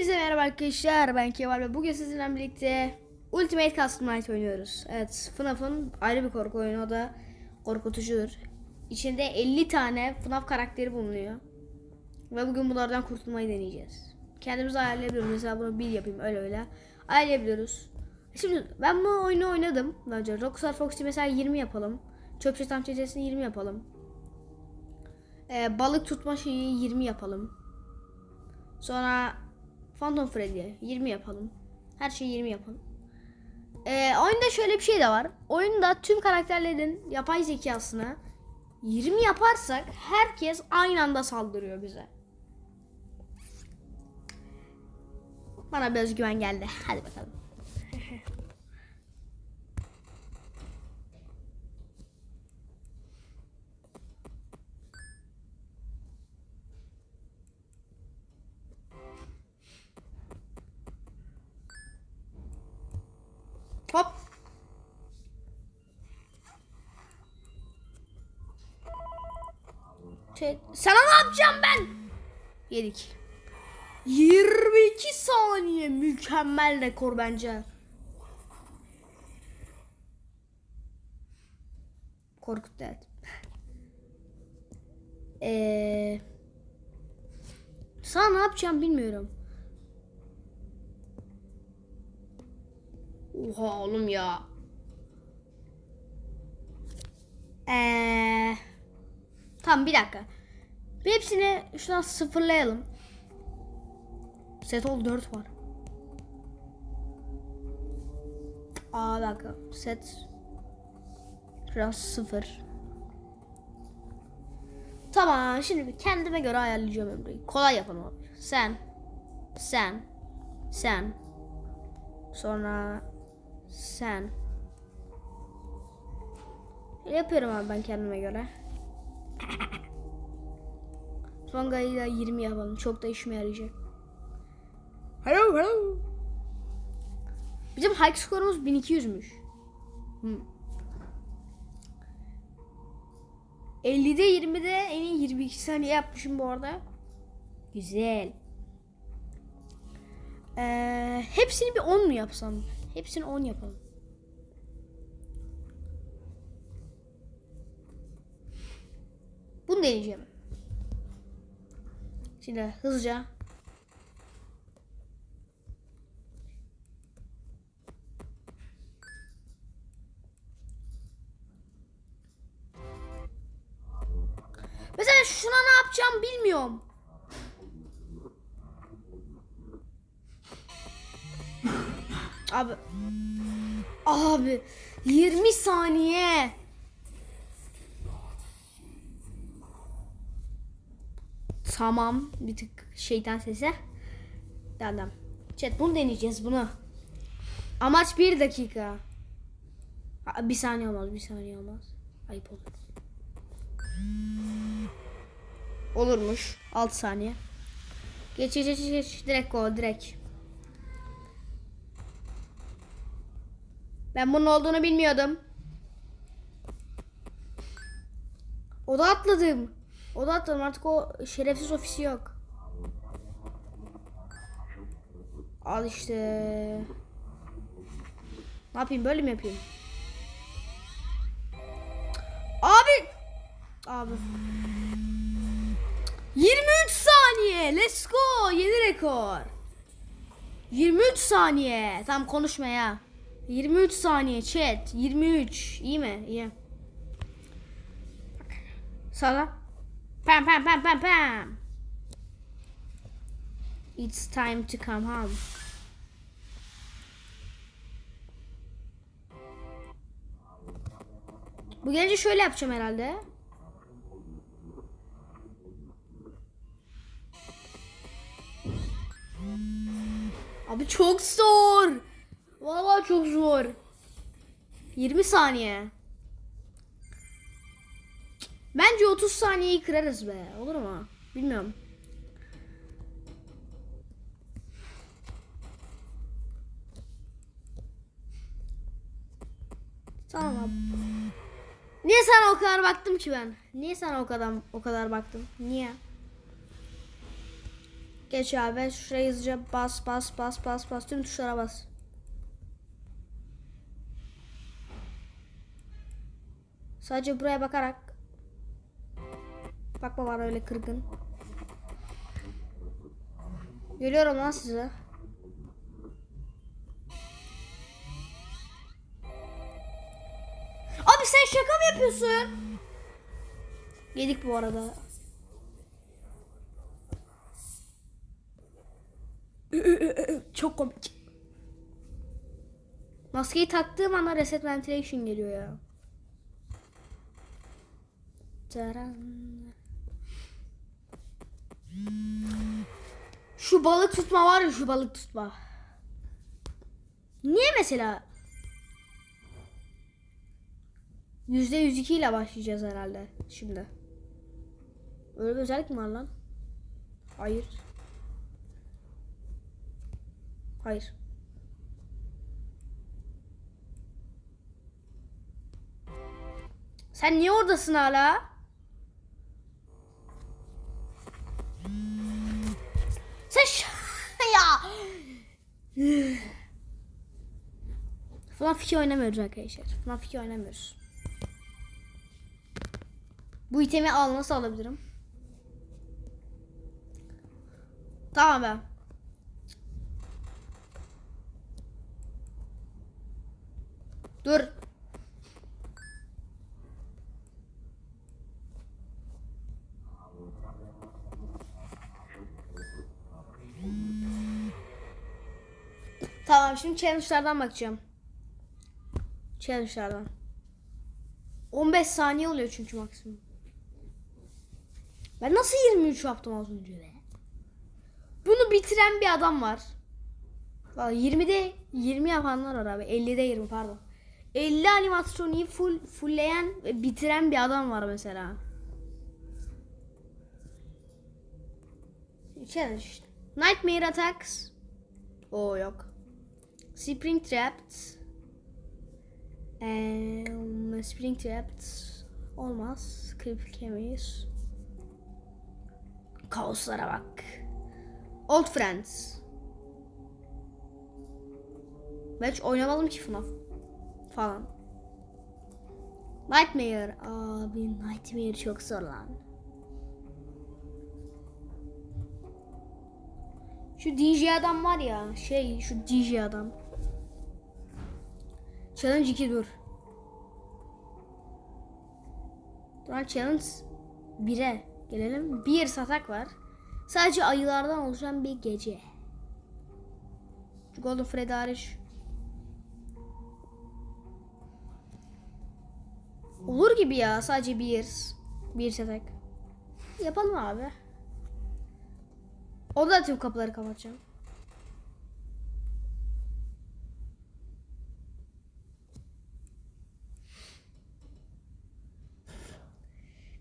Hepinize merhaba arkadaşlar. Ben Kemal ve bugün sizinle birlikte Ultimate Custom Night oynuyoruz. Evet, FNAF'ın ayrı bir korku oyunu. O da korkutucudur. İçinde 50 tane FNAF karakteri bulunuyor. Ve bugün bunlardan kurtulmayı deneyeceğiz. Kendimizi ayarlayabiliyoruz. Mesela bunu bir yapayım öyle öyle. Ayarlayabiliyoruz. Şimdi ben bu oyunu oynadım. Önce Rockstar Foxy mesela 20 yapalım. Çöp Şetam Çetesi'ni 20 yapalım. Ee, balık tutma şeyi 20 yapalım. Sonra Phantom Freddy 20 yapalım. Her şeyi 20 yapalım. Ee, oyunda şöyle bir şey de var. Oyunda tüm karakterlerin yapay zekasını 20 yaparsak herkes aynı anda saldırıyor bize. Bana bir özgüven geldi. Hadi bakalım. Sana ne yapacağım ben? Yedik. 22 saniye mükemmel rekor bence. Korkuttu evet. Ee, sana ne yapacağım bilmiyorum. Oha oğlum ya. Ee, tamam bir dakika. Bir hepsini şuradan sıfırlayalım. Set ol 4 var. Aa dakika. Set. Şuradan 0. Tamam şimdi kendime göre ayarlayacağım ömrüyü. Kolay yapalım abi. Sen. Sen. Sen. Sonra sen. Yapıyorum abi ben kendime göre. Son gayı da 20 yapalım. Çok da işime yarayacak. Hello hello. Bizim high skorumuz 1200'müş. Hmm. 50'de 20'de en iyi 22 saniye yapmışım bu arada. Güzel. Ee, hepsini bir 10 mu yapsam? Hepsini 10 yapalım. Bunu deneyeceğim. Şimdi hızlıca. Mesela şuna ne yapacağım bilmiyorum. Abi. Abi 20 saniye. Tamam bir tık şeytan sesi. Tamam. Chat bunu deneyeceğiz bunu. Amaç bir dakika. Aa, Bir saniye olmaz bir saniye olmaz. Ayıp olur. Olurmuş. 6 saniye. Geç geç geç geç. Direkt go direkt. Ben bunun olduğunu bilmiyordum. Oda atladım. Oda atladım artık o şerefsiz ofisi yok. Al işte. Ne yapayım böyle mi yapayım? Abi. Abi. 23 saniye. Let's go. Yeni rekor. 23 saniye. Tamam konuşma ya. 23 saniye chat. 23. İyi mi? İyi. Sana. Pam pam pam pam pam. It's time to come home. Bu gece şöyle yapacağım herhalde. Abi çok zor. Vallahi çok zor. 20 saniye. Bence 30 saniyeyi kırarız be. Olur mu? Bilmiyorum. Tamam. Niye sana o kadar baktım ki ben? Niye sana o kadar o kadar baktım? Niye? Geç abi. Şuraya hızlıca bas bas bas bas bas. Tüm tuşlara bas. Sadece buraya bakarak. Bakma bana öyle kırgın. Geliyorum lan size. Abi sen şaka mı yapıyorsun? Yedik bu arada. Çok komik. Maskeyi taktığım anda reset ventilation geliyor ya. Taran. Şu balık tutma var ya şu balık tutma. Niye mesela? Yüzde yüz iki ile başlayacağız herhalde şimdi. Öyle bir özellik mi var lan? Hayır. Hayır. Sen niye oradasın hala? Sen ş- ya. FNAF 2 oynamıyoruz arkadaşlar. FNAF 2 oynamıyoruz. Bu itemi al nasıl alabilirim? Tamam ben. Dur. Tamam şimdi challenge'lardan bakacağım. Challenge'lardan. 15 saniye oluyor çünkü maksimum. Ben nasıl 23 yaptım az önce be? Bunu bitiren bir adam var. Vallahi 20'de 20 yapanlar var abi. 50'de 20 pardon. 50 animatroniği full fullleyen ve bitiren bir adam var mesela. Challenge. Nightmare Attacks. O yok. Spring Trapped. Um, Spring Trapped. Olmaz. Creepy Cameos. Kaoslara bak. Old Friends. Ben hiç oynamadım ki FNAF falan. Nightmare. Abi Nightmare çok zor lan. Şu DJ adam var ya şey şu DJ adam. Challenge 2 dur. Dur challenge 1'e gelelim. Bir satak var. Sadece ayılardan oluşan bir gece. Golden Freddy hariç. Olur gibi ya sadece bir. Bir satak. Yapalım abi. O da tüm kapıları kapatacağım.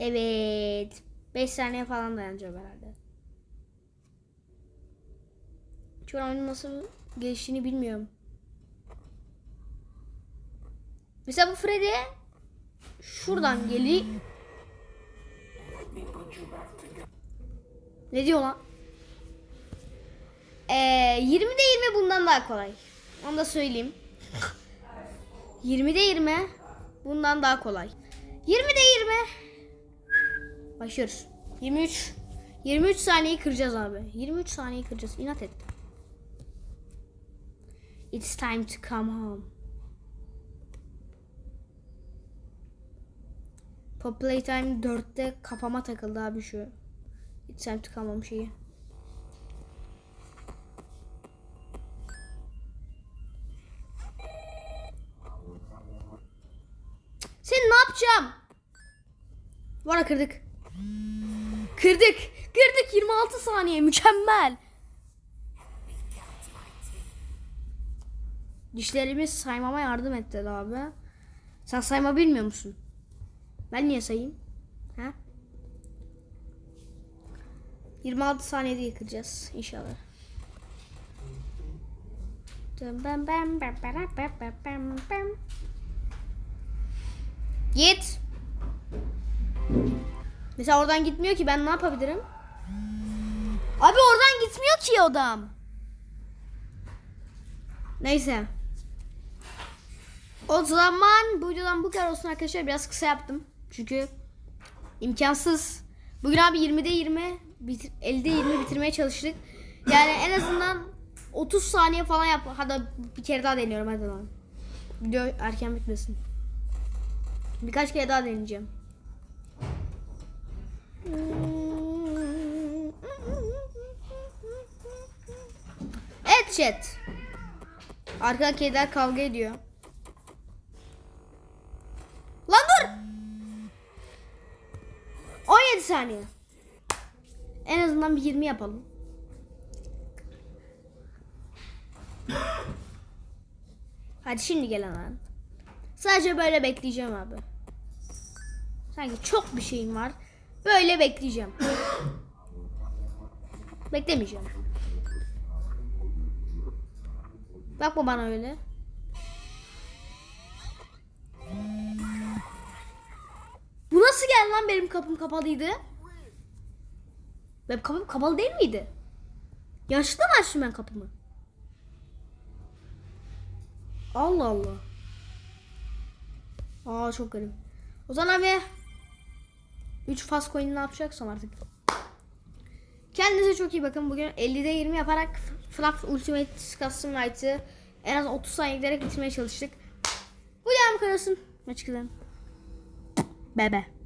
Evet. 5 saniye falan dayanacağım herhalde. Şu an oyunun nasıl geliştiğini bilmiyorum. Mesela bu Freddy şuradan geliyor. Ne diyor lan? Ee, 20'de 20 bundan daha kolay. Onu da söyleyeyim. 20'de 20 bundan daha kolay. 20'de 20 Başlıyoruz. 23 23 saniyeyi kıracağız abi. 23 saniyeyi kıracağız. İnat ettim. It's time to come home. Pop Playtime 4'te kafama takıldı abi şu. It's time to come home şeyi. Sen ne yapacağım? Valla kırdık. Kırdık. Kırdık 26 saniye mükemmel. Dişlerimiz saymama yardım etti abi. Sen sayma bilmiyor musun? Ben niye sayayım? Ha? 26 saniyede yıkacağız inşallah. Bam bam bam bam bam bam. Git. Mesela oradan gitmiyor ki ben ne yapabilirim? Abi oradan gitmiyor ki adam. Neyse. O zaman bu videodan bu kadar olsun arkadaşlar. Biraz kısa yaptım. Çünkü imkansız. Bugün abi 20'de 20, bitir, 50'de 20 bitirmeye çalıştık. Yani en azından 30 saniye falan yap. Hadi bir kere daha deniyorum hadi lan. Video erken bitmesin. Birkaç kere daha deneyeceğim. Evet chat. Arka kediler kavga ediyor. Lan dur. 17 saniye. En azından bir 20 yapalım. Hadi şimdi gel hemen. Sadece böyle bekleyeceğim abi. Sanki çok bir şeyim var. Böyle bekleyeceğim. Beklemeyeceğim. Bakma bana öyle. Bu nasıl geldi lan benim kapım kapalıydı? Benim kapım kapalı değil miydi? Yanlışlıkla mı açtım ben kapımı? Allah Allah. Aa çok garip. O zaman abi 3 fast coin'i ne yapacaksam artık. Kendinize çok iyi bakın. Bugün 50'de 20 yaparak FNAF Ultimate Custom Night'ı en az 30 saniye giderek bitirmeye çalıştık. Bu devam olsun. Hoşçakalın. Bebe.